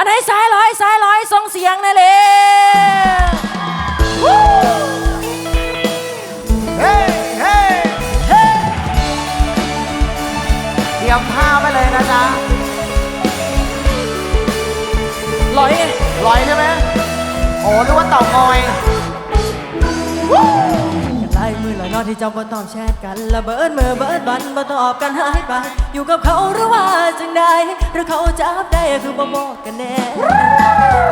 อันไหนสายลอยสายลอยส่งเสียงนั่นเลยเฮ้เฮ้เฮ้เตรียมผ้าไว้เลยนะจ๊ะลอยไงลอยใช่ไหมโอ้นึกว่าเต่างอยลายมื อลอยนที่เจ้าบ่ตอบแชทกันละเบิดมือเบิดบันบ่ตอบกันหายไป อยู่กับเขาหรือว่าจังใดหรือเขาจับได้คือบ่บอกกันแน่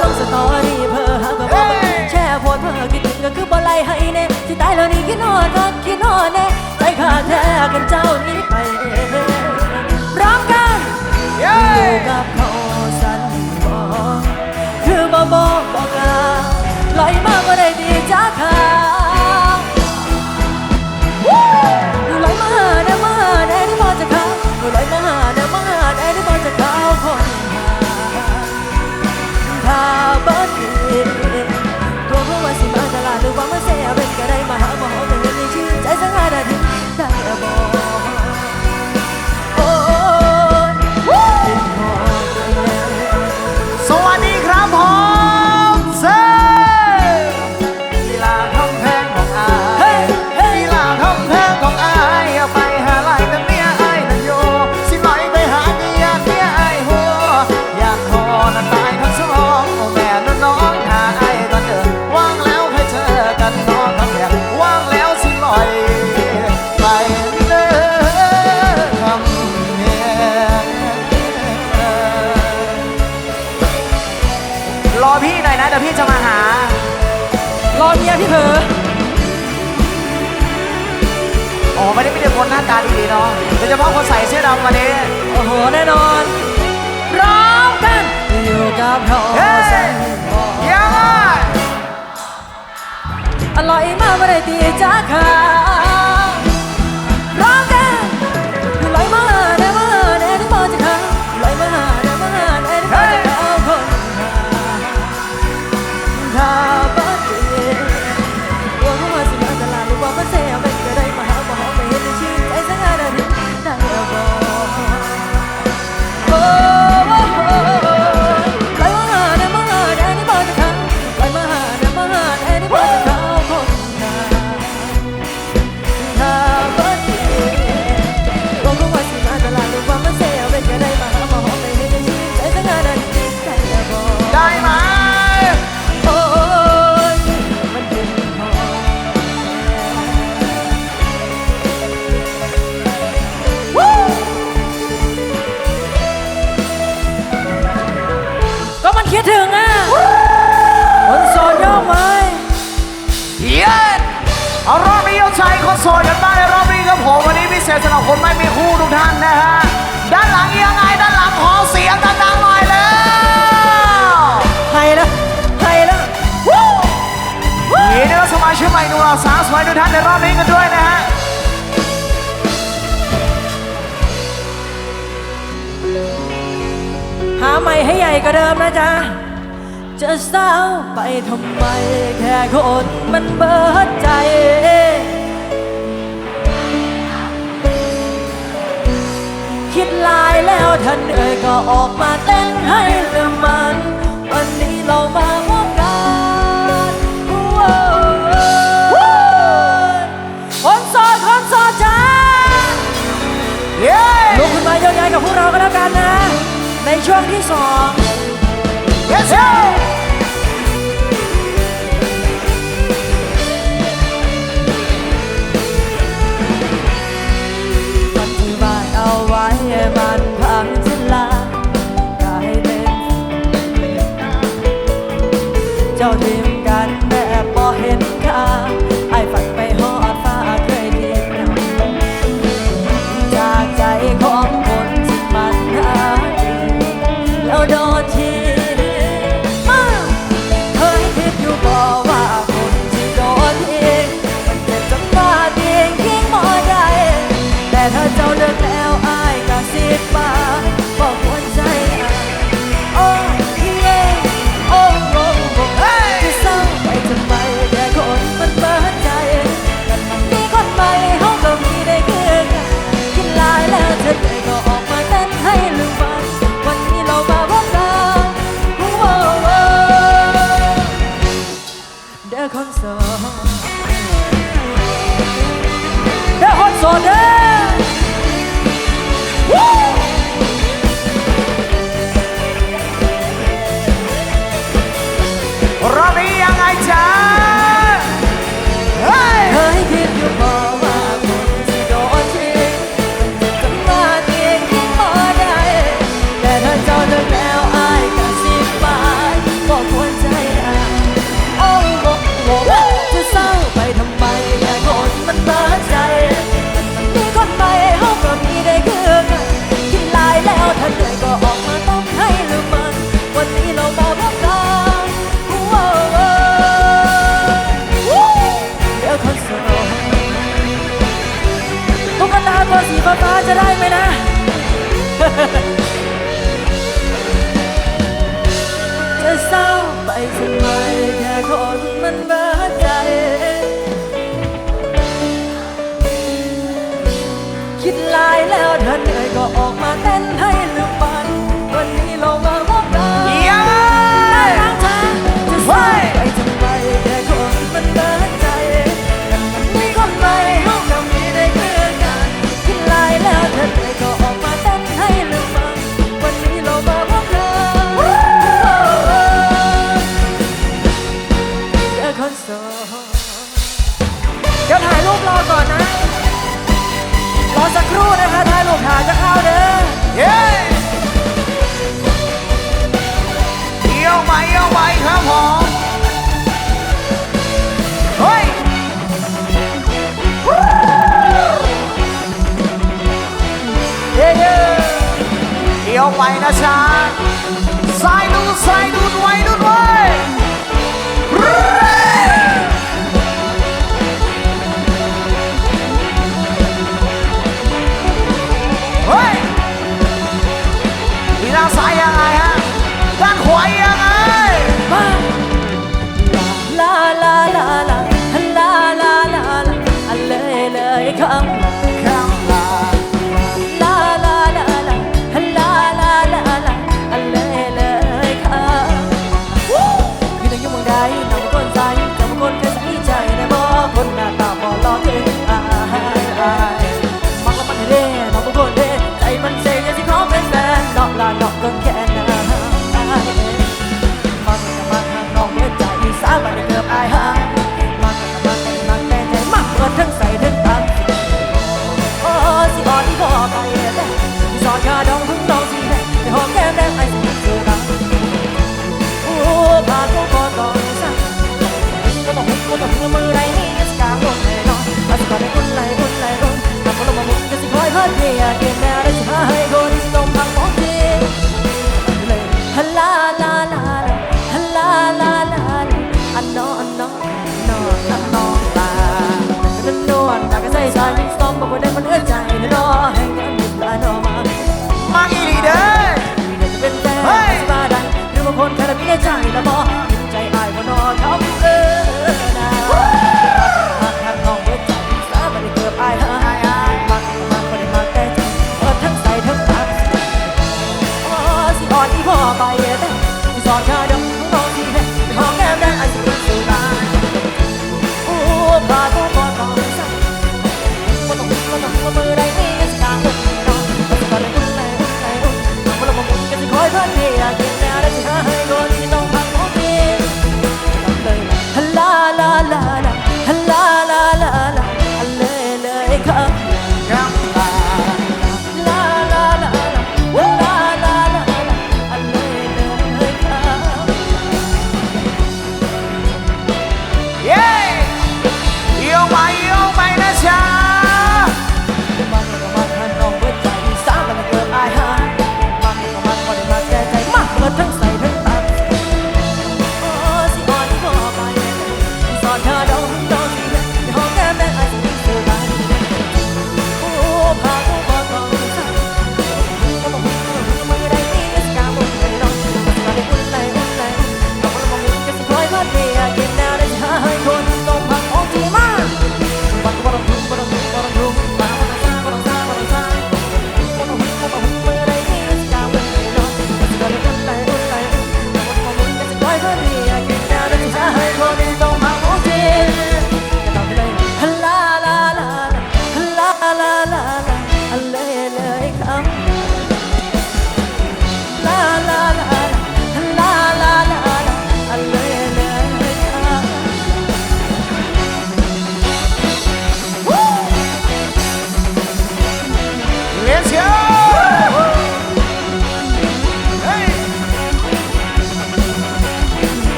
ลงสตอรี่เพ้อหาก็บ่เบิ่งแช่โพสเพ้อคิดถึงก็คือบ่ไล่ให้แน่สิตายแล้วนี่คิดฮอดก็คิดฮอดแน่ใจขาดแท้กันเจ้านี้ไปร้อมกันอยู่กับเขาสันบอกคือบ่บอกบอกกล่าลอยมาบ่ได้ดีจ้าค่ะ ลอยมาเด้อมาได้ที่บ่จะเข้าคนหาถ้าบ่ดีตัวเพราะว่าสิมาตลาดหรือว่ามาเสียเป็นก็ได้มาหาห เมียพี่เผลออ๋อไม่ได้มีแต่คนหน้าตาดีๆเนาะโดยเฉพาะคนใส่เสื้อดำวันนี้โอ้โหแน่นอนพร้อมกันอยู่กับเขาเฮ้ยสันบอกยังไงอร่อยมากไม่ได้ตีจ้าค่ะ อบนี้กันด้วยนะฮะหาใหม่ให้ใหญ่กว่าเดิมนะจ๊ะ จะเศร้าไปทำไม แค่คนมันเบิดใจ คิดลายแล้วท่านเอ่ยก็ออกมาเต้นให้เรื่องมัน วันนี้เรามา กับพวกเราก็แล้วกันนะ ในช่วงที่สองเย้ song คิดลายแล้วเธอเหนื่อยก็ออกมาเต้นให้ลืม 皆さん。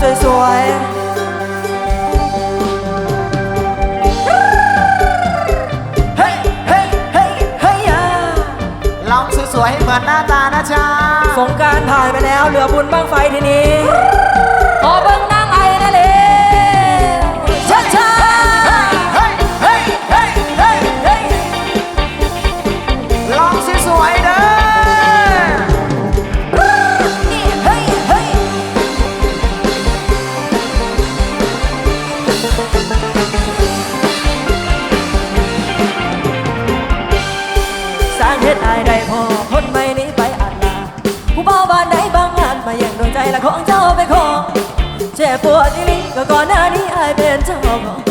สวยสวยเฮ้ยเฮ้ยเฮ้ยเฮ้ยอ่ลองสวยสวยให้เหมือนหน้าตานะจ๊ะสงการถ่ายไปแล้วเหลือบุญบ้างไฟทีนี้ ขอบ้าง ปวดอีนี่ก็ก่อนหน้านี้อายเป็นเจ้าของ